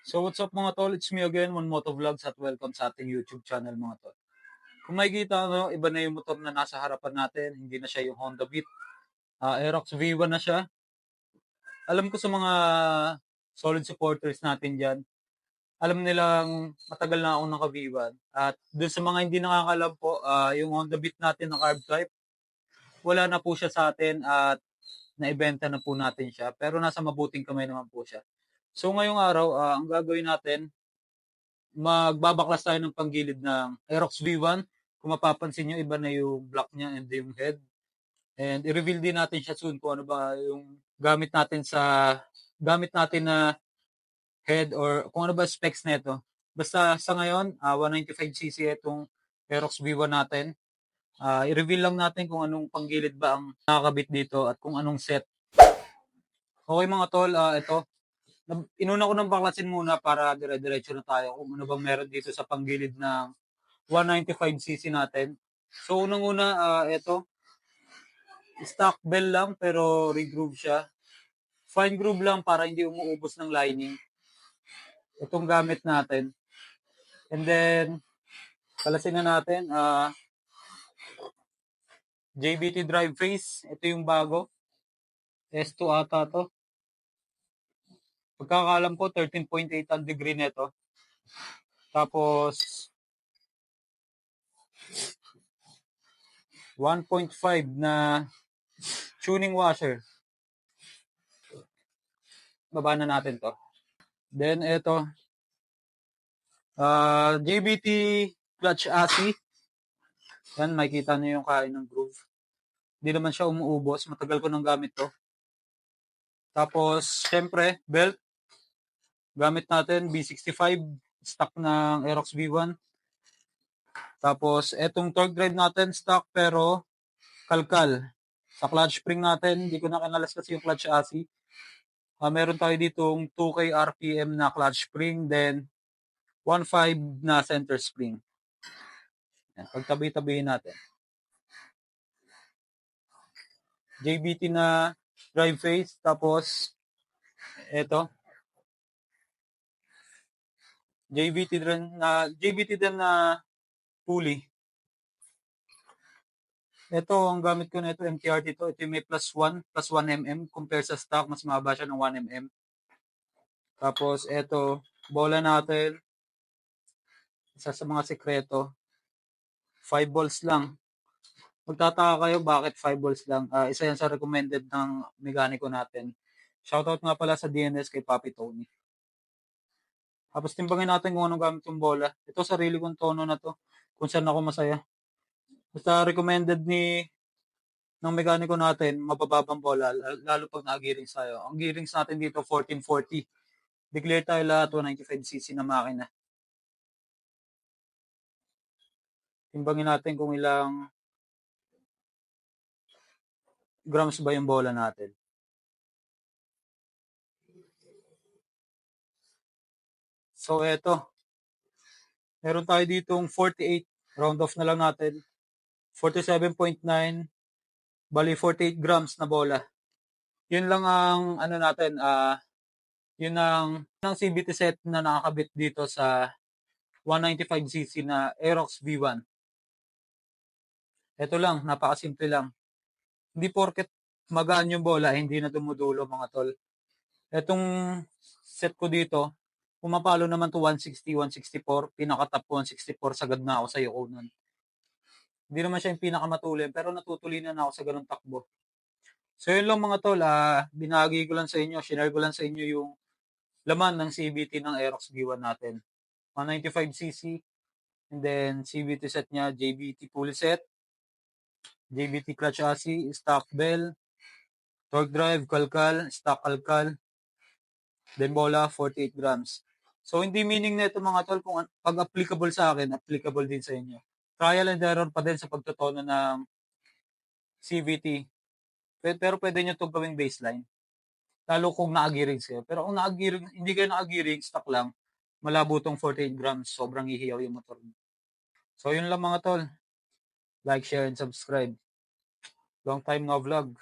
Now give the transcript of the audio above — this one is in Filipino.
So what's up mga tol? It's me again, One Moto Vlogs at welcome sa ating YouTube channel mga tol. Kung makikita no, iba na yung motor na nasa harapan natin, hindi na siya yung Honda Beat. Uh, Aerox V1 na siya. Alam ko sa mga solid supporters natin dyan, alam nilang matagal na ako naka V1. At dun sa mga hindi nakakalam po, uh, yung Honda Beat natin na carb type, wala na po siya sa atin at naibenta na po natin siya. Pero nasa mabuting kamay naman po siya. So ngayong araw, uh, ang gagawin natin, magbabaklas tayo ng panggilid ng Aerox V1 kung mapapansin nyo, iba na yung block niya and yung head. And i-reveal din natin siya soon kung ano ba yung gamit natin sa gamit natin na head or kung ano ba specs nito. Basta sa ngayon, uh, 195cc itong Aerox V1 natin. Uh, i-reveal lang natin kung anong panggilid ba ang nakakabit dito at kung anong set. Okay mga tol, uh, ito. Inuna ko ng baklasin muna para dire-diretso na tayo kung ano bang meron dito sa panggilid ng 195cc natin. So, unang-una, uh, ito, stock bell lang pero regroove siya. Fine groove lang para hindi umuubos ng lining. Itong gamit natin. And then, kalasin na natin, uh, JBT drive face. Ito yung bago. S2 ata to. Pagkakalam ko, 13.8 ang degree nito. Tapos, 1.5 na tuning washer. Baba na natin to. Then ito, uh, JBT clutch ASI. Yan, makikita niyo yung kain ng groove. Hindi naman siya umuubos. Matagal ko nang gamit to. Tapos, syempre, belt. Gamit natin B65 stock ng Aerox V1. Tapos, etong torque drive natin, stock pero kalkal. Sa clutch spring natin, hindi ko na kinalas kasi yung clutch chassis. Uh, meron tayo ditong 2K RPM na clutch spring, then 1.5 na center spring. Yan, pagtabi-tabihin natin. JBT na drive face, tapos eto. JBT din na JBT din na pulley. Ito, ang gamit ko na ito, MTRT ito. Ito yung may plus 1, plus 1 mm. Compare sa stock, mas mababa siya ng 1 mm. Tapos, ito, bola natin. Isa sa mga sekreto. 5 balls lang. Magtataka kayo bakit 5 balls lang. Uh, isa yan sa recommended ng mekaniko natin. Shoutout nga pala sa DNS kay Papi Tony. Tapos timbangin natin kung anong gamit yung bola. Ito sarili kong tono na to. Kung saan ako masaya. Basta recommended ni ng mekaniko natin, mabababang bola, lalo pag naka-gearings tayo. Ang gearings natin dito, 1440. Declare tayo lahat 195cc na makina. Timbangin natin kung ilang grams ba yung bola natin. So, eto. Meron tayo ditong 48. Round off na lang natin. 47.9, bali 48 grams na bola. Yun lang ang ano natin, ah uh, yun ang ng CBT set na nakakabit dito sa 195cc na Aerox V1. Ito lang, napakasimple lang. Hindi porket magaan yung bola, hindi na dumudulo mga tol. Etong set ko dito, pumapalo naman to 160, 164, pinaka-top 164, sagad na ako sa Yoko nun. Hindi naman siya yung pinakamatulin, pero natutulinan ako sa ganung takbo. So yun lang mga tol, ah, binagi ko lang sa inyo, share ko lang sa inyo yung laman ng CVT ng Aerox V1 natin. 195cc, and then CVT set niya, JBT pulley set, JBT clutch chassis, stock bell, torque drive, kalkal, stock kalkal, then bola, 48 grams. So, hindi meaning na ito mga tol, kung pag applicable sa akin, applicable din sa inyo trial and error pa din sa pagtotono ng CVT. Pero pwede nyo itong gawing baseline. Lalo kung naagiring sa'yo. Pero kung naagiring, hindi kayo naagiring, stock lang, malabo tong 48 grams. Sobrang ihiyaw yung motor mo. So, yun lang mga tol. Like, share, and subscribe. Long time no vlog.